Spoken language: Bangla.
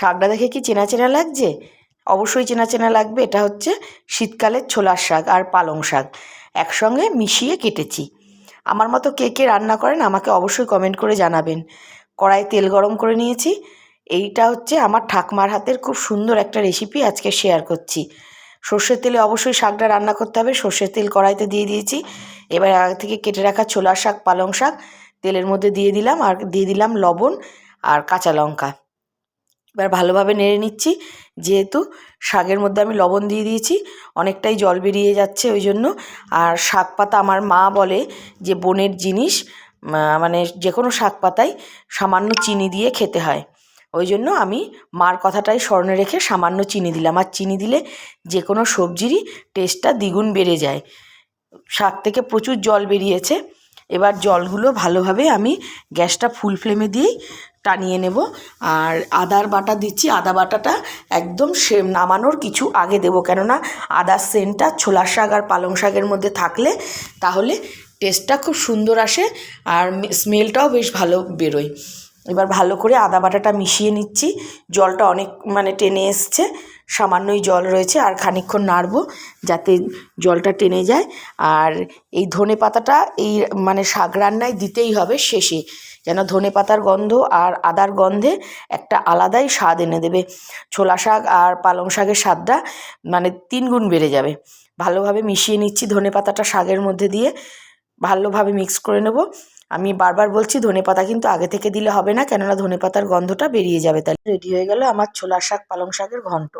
শাকটা দেখে কি চেনা চেনা লাগছে? অবশ্যই চেনা চেনা লাগবে। এটা হচ্ছে শীতকালের ছোলার শাক আর পালং শাক। একসঙ্গে মিশিয়ে কেটেছি। আমার মতো কে কে রান্না করেন আমাকে অবশ্যই কমেন্ট করে জানাবেন। কড়াই তেল গরম করে নিয়েছি। এইটা হচ্ছে আমার ঠাকমার হাতের খুব সুন্দর একটা রেসিপি আজকে শেয়ার করছি। সর্ষের তেলে অবশ্যই শাকটা রান্না করতে হবে। সর্ষের তেল কড়াইতে দিয়ে দিয়েছি। এবার আগে থেকে কেটে রাখা ছোলার শাক, পালং শাক, তেলের মধ্যে দিয়ে দিলাম আর দিয়ে দিলাম লবণ আর কাঁচা লঙ্কা। এবার ভালোভাবে নেড়ে নিচ্ছি। যেহেতু শাকের মধ্যে আমি লবণ দিয়ে দিয়েছি, অনেকটাই জল বেরিয়ে যাচ্ছে ওই জন্য। আর শাক পাতা আমার মা বলে যে, বনের জিনিস মানে যে কোনো শাক পাতায় সামান্য চিনি দিয়ে খেতে হয়। ওই জন্য আমি মার কথাটাই স্মরণে রেখে সামান্য চিনি দিলাম। আর চিনি দিলে যে কোনো সবজিরই টেস্টটা দ্বিগুণ বেড়ে যায়। শাক থেকে প্রচুর জল বেরিয়েছে। এবার জলগুলো ভালোভাবে আমি গ্যাসটা ফুল ফ্লেমে দিয়েই টানিয়ে নেব। আর আদার বাটা দিচ্ছি, আদা বাটাটা একদম সে নামানোর কিছু আগে দেবো, কেননা আদার সেন্টটা ছোলার শাক আর পালং শাকের মধ্যে থাকলে তাহলে টেস্টটা খুব সুন্দর আসে আর স্মেলটাও বেশ ভালো বেরোয়। এবার ভালো করে আদা বাটাটা মিশিয়ে নিচ্ছি, জলটা অনেক মানে টেনে এসছে। সামান্যই জল রয়েছে আর খানিকক্ষণ নাড়বো যাতে জলটা টেনে যায়। আর এই ধনে পাতাটা এই মানে শাক রান্নায় দিতেই হবে শেষে, যেন ধনে পাতার গন্ধ আর আদার গন্ধে একটা আলাদাই স্বাদ এনে দেবে। ছোলা শাক আর পালং শাকের স্বাদটা মানে তিন গুণ বেড়ে যাবে। ভালোভাবে মিশিয়ে নিচ্ছি ধনে পাতাটা শাকের মধ্যে দিয়ে, ভালোভাবে মিক্স করে নেব। আমি বারবার বলছি ধনে পাতা কিন্তু আগে থেকে দিলে হবে না, কেননা ধনে পাতার গন্ধটা বেরিয়ে যাবে, তাহলে রেডি হয়ে গেল আমার ছোলা শাক, পালং শাকের ঘন্ট।